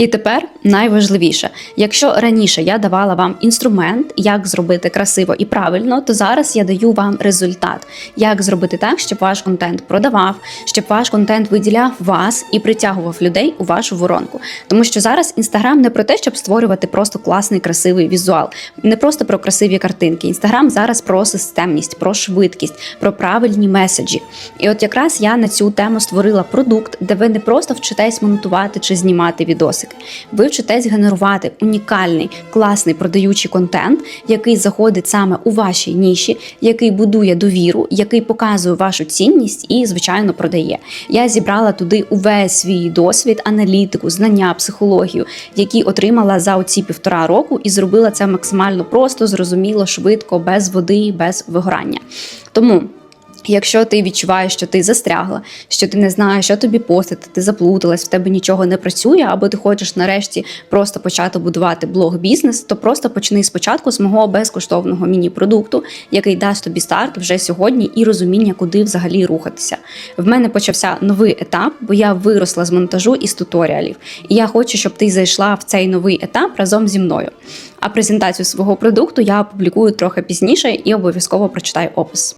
І тепер найважливіше, якщо раніше я давала вам інструмент, як зробити красиво і правильно, то зараз я даю вам результат, як зробити так, щоб ваш контент продавав, щоб ваш контент виділяв вас і притягував людей у вашу воронку. Тому що зараз інстаграм не про те, щоб створювати просто класний красивий візуал, не просто про красиві картинки. Інстаграм зараз про системність, про швидкість, про правильні меседжі. І от якраз я на цю тему створила продукт, де ви не просто вчитесь монтувати чи знімати відосики. Ви вчитесь генерувати унікальний, класний продаючий контент, який заходить саме у вашій ніші, який будує довіру, який показує вашу цінність і, звичайно, продає. Я зібрала туди увесь свій досвід, аналітику, знання, психологію, які отримала за оці півтора року, і зробила це максимально просто, зрозуміло, швидко, без води, без вигорання. Тому. Якщо ти відчуваєш, що ти застрягла, що ти не знаєш, що тобі постити, ти заплуталась, в тебе нічого не працює, або ти хочеш нарешті просто почати будувати блог-бізнес, то просто почни спочатку з мого безкоштовного міні-продукту, який дасть тобі старт вже сьогодні і розуміння, куди взагалі рухатися. В мене почався новий етап, бо я виросла з монтажу і з туторіалів. І я хочу, щоб ти зайшла в цей новий етап разом зі мною. А презентацію свого продукту я опублікую трохи пізніше і обов'язково прочитай опис.